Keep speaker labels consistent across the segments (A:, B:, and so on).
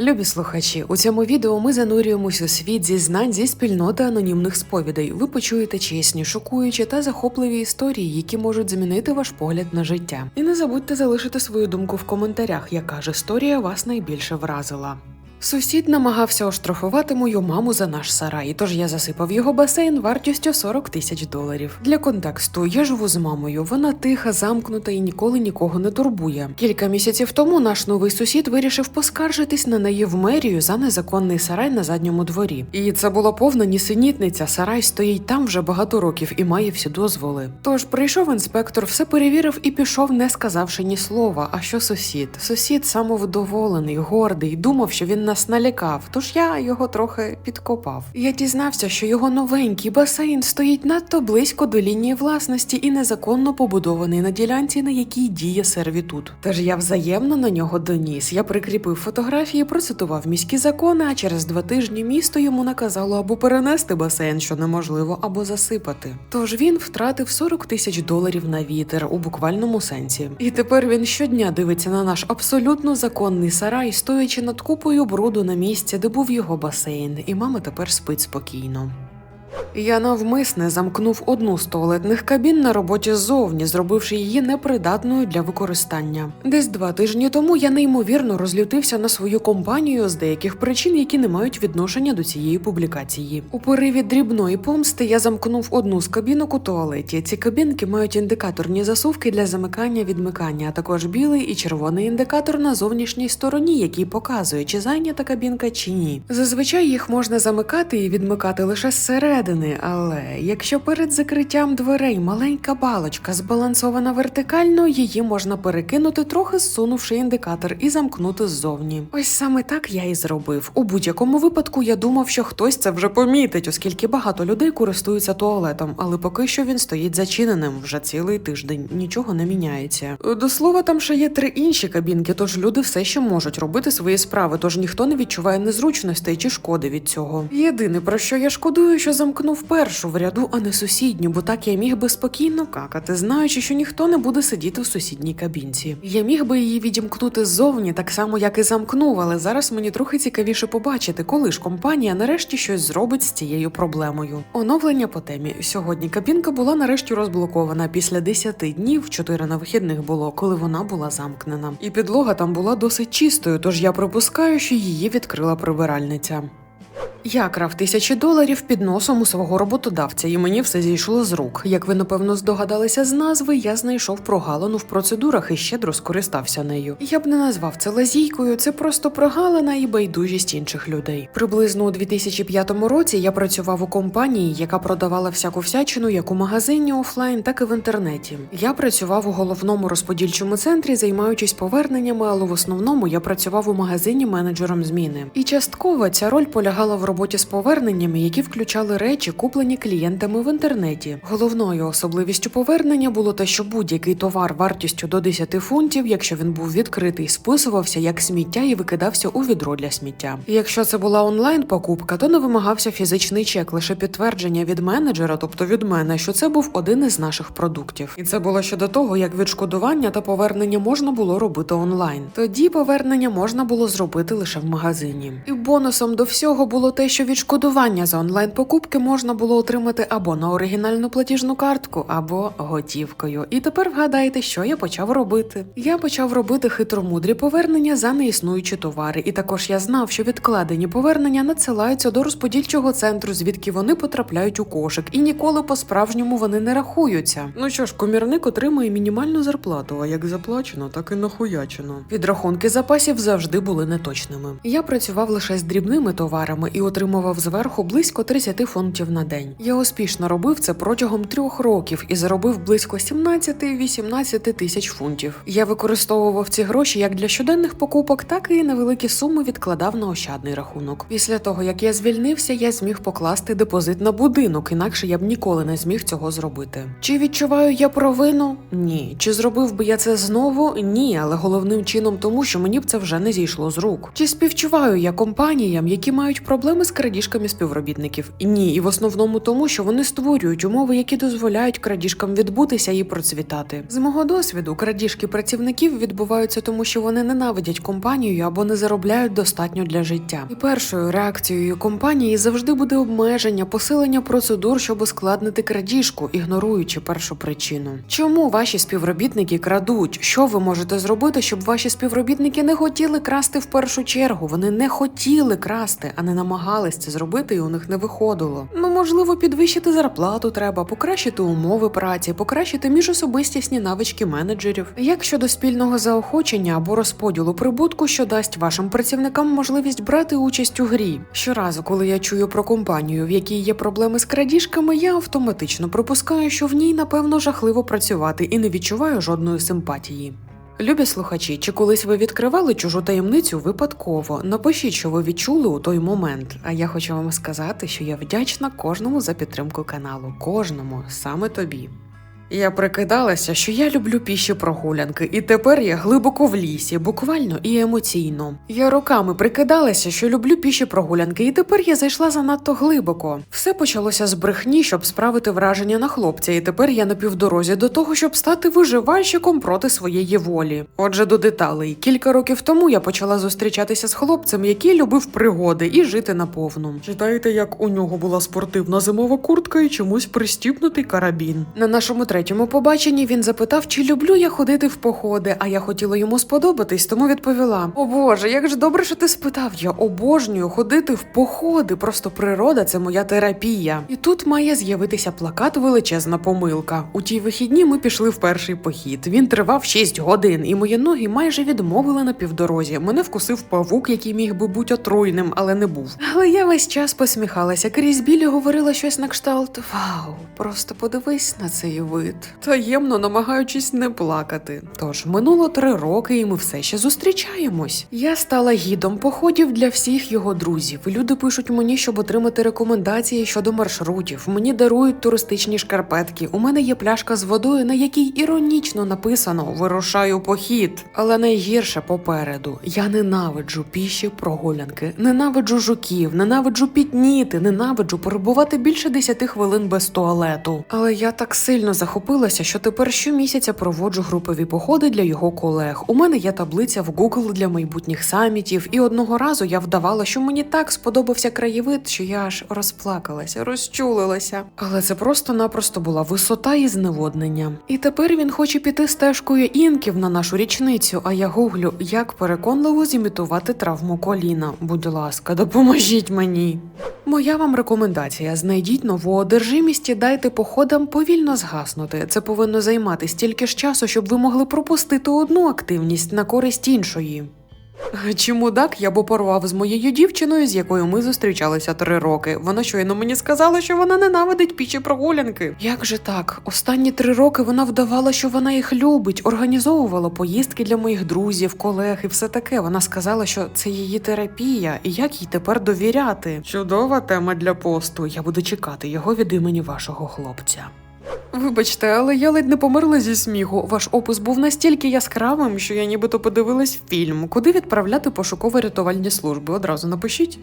A: Любі слухачі, у цьому відео ми занурюємось у світ зі знань зі спільноти анонімних сповідей. Ви почуєте чесні, шокуючі та захопливі історії, які можуть змінити ваш погляд на життя. І не забудьте залишити свою думку в коментарях, яка ж історія вас найбільше вразила. Сусід намагався оштрафувати мою маму за наш сарай, тож я засипав його басейн вартістю 40 тисяч доларів. Для контексту я живу з мамою. Вона тиха, замкнута і ніколи нікого не турбує. Кілька місяців тому наш новий сусід вирішив поскаржитись на неї в мерію за незаконний сарай на задньому дворі. І це була повна нісенітниця. Сарай стоїть там вже багато років і має всі дозволи. Тож прийшов інспектор, все перевірив і пішов, не сказавши ні слова. А що сусід? Сусід самовдоволений, гордий, думав, що він нас налякав, тож я його трохи підкопав. Я дізнався, що його новенький басейн стоїть надто близько до лінії власності і незаконно побудований на ділянці, на якій діє сервітут. Тож я взаємно на нього доніс. Я прикріпив фотографії, процитував міські закони, а через два тижні місто йому наказало або перенести басейн, що неможливо, або засипати. Тож він втратив 40 тисяч доларів на вітер у буквальному сенсі. І тепер він щодня дивиться на наш абсолютно законний сарай, стоячи над купою бруду на місці, де був його басейн, і мама тепер спить спокійно. Я навмисне замкнув одну з туалетних кабін на роботі ззовні, зробивши її непридатною для використання. Десь два тижні тому я неймовірно розлютився на свою компанію з деяких причин, які не мають відношення до цієї публікації. У пориві дрібної помсти я замкнув одну з кабінок у туалеті. Ці кабінки мають індикаторні засувки для замикання відмикання, а також білий і червоний індикатор на зовнішній стороні, який показує, чи зайнята кабінка чи ні. Зазвичай їх можна замикати і відмикати лише зсередини, але якщо перед закриттям дверей маленька балочка збалансована вертикально, її можна перекинути, трохи зсунувши індикатор і замкнути ззовні. Ось саме так я і зробив. У будь-якому випадку я думав, що хтось це вже помітить, оскільки багато людей користуються туалетом, але поки що він стоїть зачиненим вже цілий тиждень. Нічого не міняється. До слова, там ще є три інші кабінки, тож люди все ще можуть робити свої справи, тож ніхто не відчуває незручностей чи шкоди від цього. Єдине про що я шкодую, що замкнув першу в ряду, а не сусідню, бо так я міг би спокійно какати, знаючи, що ніхто не буде сидіти в сусідній кабінці. Я міг би її відімкнути ззовні, так само як і замкнув, але зараз мені трохи цікавіше побачити, коли ж компанія нарешті щось зробить з цією проблемою. Оновлення по темі сьогодні кабінка була нарешті розблокована після 10 днів, 4 на вихідних було, коли вона була замкнена. І підлога там була досить чистою, тож я припускаю, що її відкрила прибиральниця. Я крав тисячі доларів під носом у свого роботодавця, і мені все зійшло з рук. Як ви напевно здогадалися з назви, я знайшов прогалину в процедурах і щедро скористався нею. Я б не назвав це лазійкою, це просто прогалина і байдужість інших людей. Приблизно у 2005 році я працював у компанії, яка продавала всяку всячину як у магазині офлайн, так і в інтернеті. Я працював у головному розподільчому центрі, займаючись поверненнями, але в основному я працював у магазині менеджером зміни. І частково ця роль полягала в роботі з поверненнями, які включали речі, куплені клієнтами в інтернеті. Головною особливістю повернення було те, що будь-який товар вартістю до 10 фунтів, якщо він був відкритий, списувався як сміття і викидався у відро для сміття. Якщо це була онлайн покупка, то не вимагався фізичний чек, лише підтвердження від менеджера, тобто від мене, що це був один із наших продуктів. І це було ще до того, як відшкодування та повернення можна було робити онлайн. Тоді повернення можна було зробити лише в магазині. І бонусом до всього було те, що відшкодування за онлайн покупки можна було отримати або на оригінальну платіжну картку, або готівкою. І тепер вгадайте, що я почав робити. Я почав робити хитромудрі повернення за неіснуючі товари, і також я знав, що відкладені повернення надсилаються до розподільчого центру, звідки вони потрапляють у кошик, і ніколи по-справжньому вони не рахуються. Ну що ж, комірник отримує мінімальну зарплату, а як заплачено, так і нахуячено. Підрахунки запасів завжди були неточними. Я працював лише з дрібними товарами і отримував зверху близько 30 фунтів на день. Я успішно робив це протягом трьох років і заробив близько 17-18 тисяч фунтів. Я використовував ці гроші як для щоденних покупок, так і невеликі суми відкладав на ощадний рахунок. Після того як я звільнився, я зміг покласти депозит на будинок, інакше я б ніколи не зміг цього зробити. Чи відчуваю я провину? Ні. Чи зробив би я це знову? Ні, але головним чином тому, що мені б це вже не зійшло з рук. Чи співчуваю я компаніям, які мають проблеми проблеми з крадіжками співробітників. Ні, і в основному тому, що вони створюють умови, які дозволяють крадіжкам відбутися і процвітати. З мого досвіду, крадіжки працівників відбуваються тому, що вони ненавидять компанію або не заробляють достатньо для життя. І першою реакцією компанії завжди буде обмеження, посилення процедур, щоб ускладнити крадіжку, ігноруючи першу причину. Чому ваші співробітники крадуть? Що ви можете зробити, щоб ваші співробітники не хотіли красти в першу чергу? Вони не хотіли красти, а не намагались це зробити, і у них не виходило. Ну можливо, підвищити зарплату треба, покращити умови праці, покращити міжособистісні навички менеджерів. Як щодо спільного заохочення або розподілу прибутку, що дасть вашим працівникам можливість брати участь у грі. Щоразу, коли я чую про компанію, в якій є проблеми з крадіжками, я автоматично припускаю, що в ній напевно жахливо працювати і не відчуваю жодної симпатії. Любі слухачі, чи колись ви відкривали чужу таємницю випадково? Напишіть, що ви відчули у той момент. А я хочу вам сказати, що я вдячна кожному за підтримку каналу, кожному, саме тобі. Я прикидалася, що я люблю піші прогулянки, і тепер я глибоко в лісі, буквально і емоційно. Я роками прикидалася, що люблю піші прогулянки, і тепер я зайшла занадто глибоко. Все почалося з брехні, щоб справити враження на хлопця, і тепер я на півдорозі до того, щоб стати виживальщиком проти своєї волі. Отже, до деталей. Кілька років тому я почала зустрічатися з хлопцем, який любив пригоди і жити наповну. Читаєте, як у нього була спортивна зимова куртка і чомусь пристіпнутий карабін. На нашому третьому побаченні він запитав, чи люблю я ходити в походи, а я хотіла йому сподобатись, тому відповіла: О Боже, як ж добре, що ти спитав. Я обожнюю ходити в походи. Просто природа це моя терапія. І тут має з'явитися плакат величезна помилка. У ті вихідні ми пішли в перший похід. Він тривав 6 годин, і мої ноги майже відмовили на півдорозі. Мене вкусив павук, який міг би бути отруйним, але не був. Але я весь час посміхалася. Крізь білі говорила щось на кшталт. Вау, просто подивись на цей вид. Таємно намагаючись не плакати. Тож минуло три роки, і ми все ще зустрічаємось. Я стала гідом походів для всіх його друзів. Люди пишуть мені, щоб отримати рекомендації щодо маршрутів. Мені дарують туристичні шкарпетки. У мене є пляшка з водою, на якій іронічно написано Вирушаю похід. Але найгірше попереду. Я ненавиджу піші прогулянки, ненавиджу жуків, ненавиджу пітніти, ненавиджу перебувати більше 10 хвилин без туалету. Але я так сильно захопилася, що тепер щомісяця проводжу групові походи для його колег. У мене є таблиця в Google для майбутніх самітів, і одного разу я вдавала, що мені так сподобався краєвид, що я аж розплакалася, розчулилася. Але це просто-напросто була висота і зневоднення. І тепер він хоче піти стежкою інків на нашу річницю. А я гуглю, як переконливо зімітувати травму коліна. Будь ласка, допоможіть мені. Моя вам рекомендація: знайдіть нову одержимість і дайте походам повільно згаснути. Це повинно займати стільки ж часу, щоб ви могли пропустити одну активність на користь іншої. Чи мудак я б порвав з моєю дівчиною, з якою ми зустрічалися три роки. Вона щойно мені сказала, що вона ненавидить пічі прогулянки. Як же так? Останні три роки вона вдавала, що вона їх любить, організовувала поїздки для моїх друзів, колег і все таке. Вона сказала, що це її терапія, і як їй тепер довіряти. Чудова тема для посту. Я буду чекати його від імені вашого хлопця. Вибачте, але я ледь не померла зі сміху. Ваш опис був настільки яскравим, що я нібито подивилась фільм, куди відправляти пошуково-рятувальні служби. Одразу напишіть.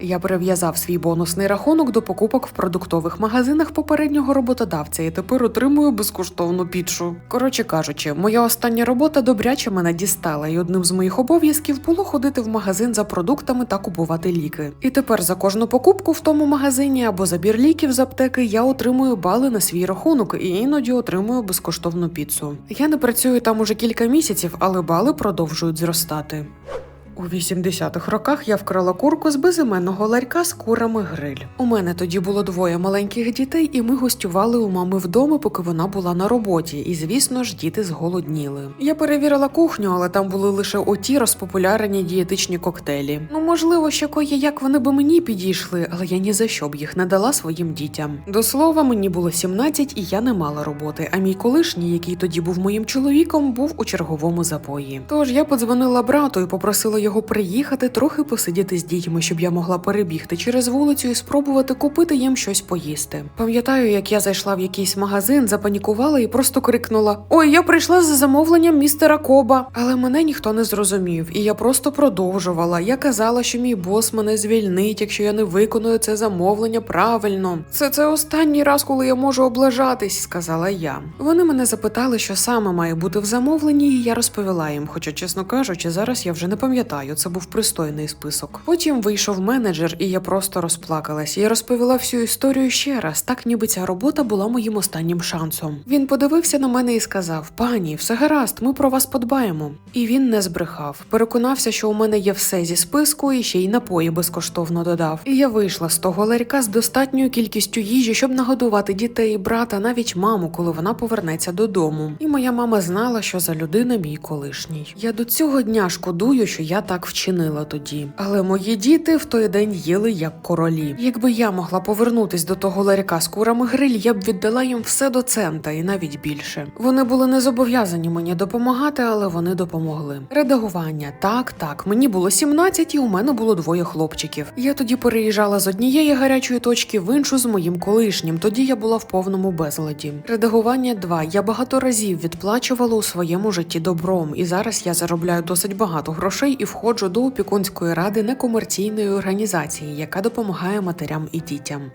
A: Я прив'язав свій бонусний рахунок до покупок в продуктових магазинах попереднього роботодавця і тепер отримую безкоштовну пітшу. Коротше кажучи, моя остання робота добряче мене дістала, і одним з моїх обов'язків було ходити в магазин за продуктами та купувати ліки. І тепер за кожну покупку в тому магазині або забір ліків з аптеки я отримую бали на свій рахунок і іноді отримую безкоштовну піцу. Я не працюю там уже кілька місяців, але бали продовжують зростати. У 80-х роках я вкрала курку з безіменного ларька з курами гриль. У мене тоді було двоє маленьких дітей, і ми гостювали у мами вдома, поки вона була на роботі. І звісно ж, діти зголодніли. Я перевірила кухню, але там були лише оті розпопулярені дієтичні коктейлі. Ну, можливо, ще кої як вони би мені підійшли, але я ні за що б їх не дала своїм дітям. До слова, мені було 17 і я не мала роботи. А мій колишній, який тоді був моїм чоловіком, був у черговому запої. Тож я подзвонила брату і попросила його його приїхати, трохи посидіти з дітьми, щоб я могла перебігти через вулицю і спробувати купити їм щось поїсти. Пам'ятаю, як я зайшла в якийсь магазин, запанікувала і просто крикнула: Ой, я прийшла за замовленням містера Коба. Але мене ніхто не зрозумів, і я просто продовжувала. Я казала, що мій бос мене звільнить, якщо я не виконую це замовлення правильно. Це це останній раз, коли я можу облажатись, сказала я. Вони мене запитали, що саме має бути в замовленні, і я розповіла їм. Хоча, чесно кажучи, зараз я вже не пам'ятаю. Це був пристойний список. Потім вийшов менеджер, і я просто розплакалась. Я розповіла всю історію ще раз, так ніби ця робота була моїм останнім шансом. Він подивився на мене і сказав: Пані, все гаразд, ми про вас подбаємо. І він не збрехав. Переконався, що у мене є все зі списку, і ще й напої безкоштовно додав. І я вийшла з того ларька з достатньою кількістю їжі, щоб нагодувати дітей, брата, навіть маму, коли вона повернеться додому. І моя мама знала, що за людина мій колишній. Я до цього дня шкодую, що я так вчинила тоді. Але мої діти в той день їли як королі. Якби я могла повернутись до того ларька з курами гриль, я б віддала їм все до цента і навіть більше. Вони були не зобов'язані мені допомагати, але вони допомогли. Редагування, так, так. Мені було 17 і у мене було двоє хлопчиків. Я тоді переїжджала з однієї гарячої точки в іншу з моїм колишнім. Тоді я була в повному безладі. Редагування 2. Я багато разів відплачувала у своєму житті добром, і зараз я заробляю досить багато грошей і входжу до опікунської ради некомерційної організації, яка допомагає матерям і дітям.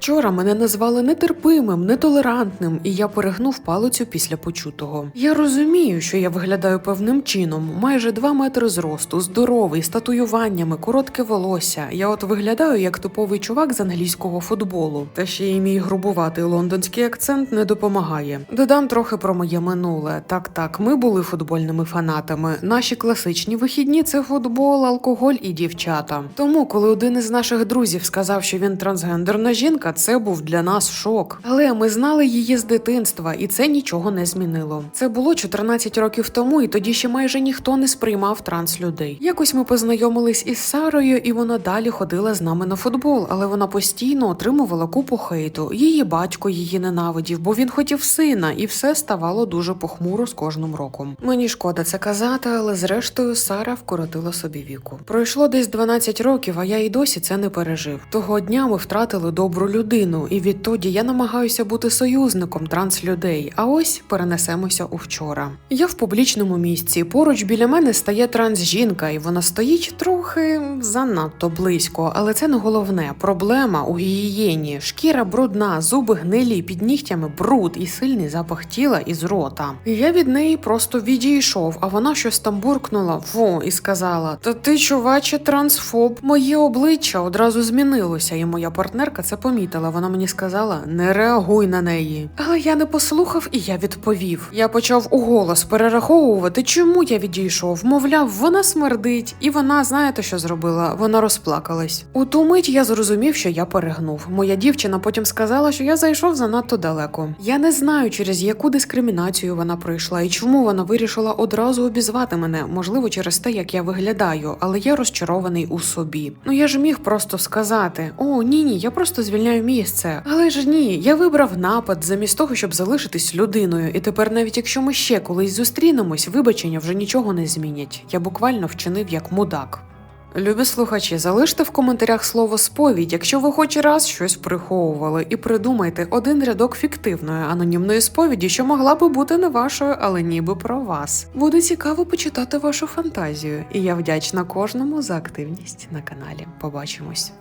A: Вчора мене назвали нетерпимим, нетолерантним, і я перегнув палицю після почутого. Я розумію, що я виглядаю певним чином, майже два метри зросту, здоровий, з татуюваннями, коротке волосся. Я от виглядаю як типовий чувак з англійського футболу. Та ще й мій грубуватий лондонський акцент не допомагає. Додам трохи про моє минуле. Так, так, ми були футбольними фанатами. Наші класичні вихідні це футбол, алкоголь і дівчата. Тому, коли один із наших друзів сказав, що він трансгендерна жінка, це був для нас шок. Але ми знали її з дитинства, і це нічого не змінило. Це було 14 років тому, і тоді ще майже ніхто не сприймав транс людей. Якось ми познайомились із Сарою, і вона далі ходила з нами на футбол, але вона постійно отримувала купу хейту. Її батько її ненавидів, бо він хотів сина, і все ставало дуже похмуро з кожним роком. Мені шкода це казати, але зрештою Сара вкоротила собі віку. Пройшло десь 12 років, а я й досі це не пережив. Того дня ми втратили добру людину, і відтоді я намагаюся бути союзником транслюдей. А ось перенесемося у вчора. Я в публічному місці. Поруч біля мене стає трансжінка, і вона стоїть трохи занадто близько. Але це не головне. Проблема у гігієні. Шкіра брудна, зуби гнилі, під нігтями бруд і сильний запах тіла із рота. Я від неї просто відійшов, а вона щось там буркнула фу і сказала: Та ти, чуваче, трансфоб. Моє обличчя одразу змінилося, і моя партнерка це помітила. Вона мені сказала: не реагуй на неї. Але я не послухав і я відповів. Я почав уголос перераховувати, чому я відійшов. Мовляв, вона смердить, і вона, знаєте, що зробила? Вона розплакалась. У ту мить я зрозумів, що я перегнув. Моя дівчина потім сказала, що я зайшов занадто далеко. Я не знаю, через яку дискримінацію вона пройшла і чому вона вирішила одразу обізвати мене, можливо, через те, як я виглядаю, але я розчарований у собі. Ну я ж міг просто сказати: О, ні, ні, я просто звільняю місце. Але ж ні, я вибрав напад замість того, щоб залишитись людиною. І тепер, навіть якщо ми ще колись зустрінемось, вибачення вже нічого не змінять. Я буквально вчинив як мудак. Любі слухачі, залиште в коментарях слово сповідь, якщо ви хоч раз щось приховували, і придумайте один рядок фіктивної анонімної сповіді, що могла би бути не вашою, але ніби про вас. Буде цікаво почитати вашу фантазію, і я вдячна кожному за активність на каналі. Побачимось.